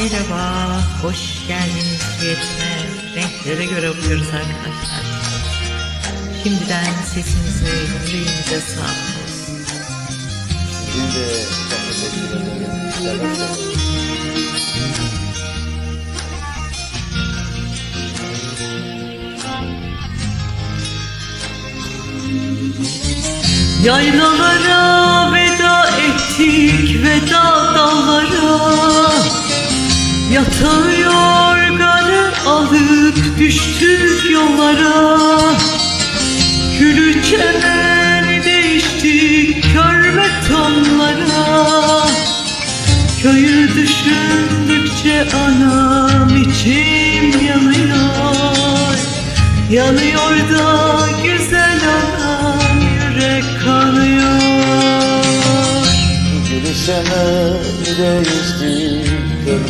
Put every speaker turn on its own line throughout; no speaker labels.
Merhaba, hoş geldiniz fiyatına. Renklere göre okuyoruz arkadaşlar. Şimdiden sesinize, yüreğinize sağlık olsun.
De çok teşekkür söyle.
Yaylalara veda ettik, veda dağlara Yatağı yorganı alıp düştük yollara. Külü çemeni değiştik kör betonlara. Köyü düşündükçe anam içim yanıyor. Yanıyor da güzel anam yürek kanıyor.
Gülüşene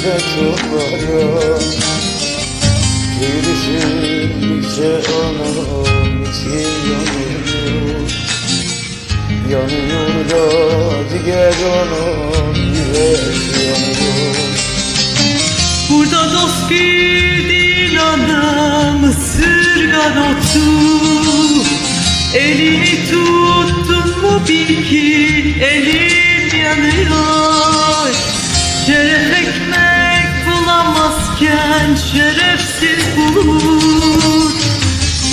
değişti Görmek yollara Gülüşündükçe anam için yanıyor. Yanıyor da diğer anam yürek yanıyor.
Burada dost bildiğin anam ısırgan otu. Elini tuttun mu bil ki elin yanıyor. Şeref ekmek bulamazken şerefsiz bulur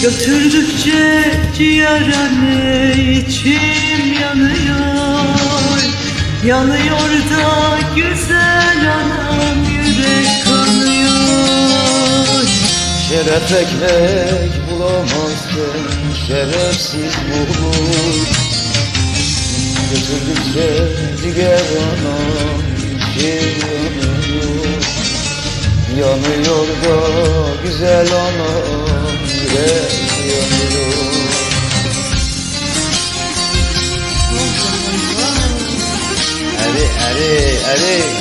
Götürdükçe ciğer anne içim yanıyor. Yanıyor da güzel anam yürek kanıyor.
Şeref ekmek bulamazken şerefsiz bulur Götürdükçe diğer anam Yanıyor da güzel anam yürek yanıyor Eri eri eri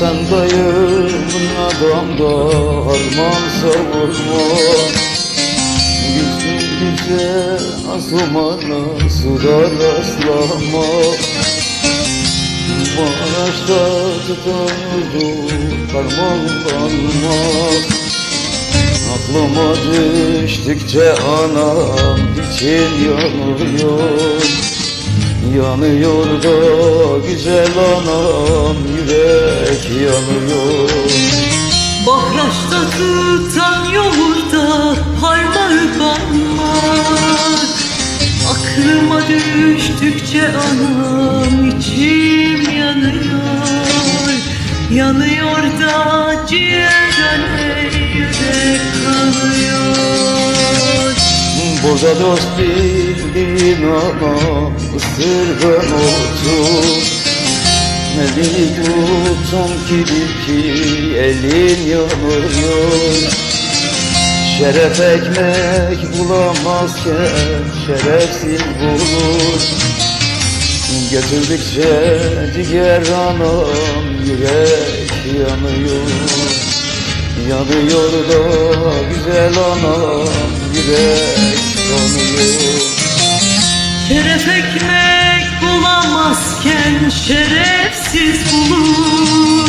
Hasan dayımın adamda harman savurma Gülsün güce asumana suda rastlama Maraş'ta tutanıyordu parmağımdanma Aklıma düştükçe anam için yanıyor Yanıyor da güzel anam yürek yanıyor.
Bahraçta tutan yoğurda parmağı banmak. Aklıma düştükçe anam
Burada dost bildiğin anam ısırgan otu Elini tutsam ki bil ki elin yanıyor. Şeref ekmek bulamazken şerefsiz bulur. Götürdükçe diğer anam yürek yanıyor. Yanıyor da güzel anam yürek yanıyor
Şeref ekmek bulamazken şerefsiz bulur.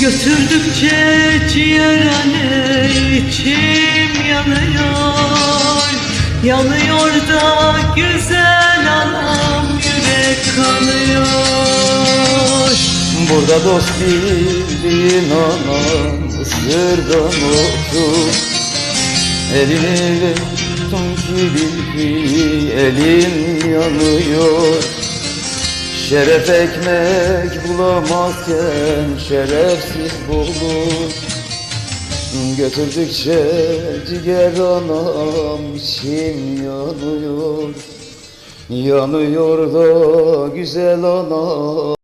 Götürdükçe ciğer anne içim yanıyor. Yanıyor da güzel anam yürek kanıyor
Burada dost bildiğin anam ısırgan otu Elini tutun bil ki elin yanıyor. Şeref ekmek bulamazken şerefsiz bulur. Götürdükçe diğer anam içim yanıyor. Yanıyor da güzel anam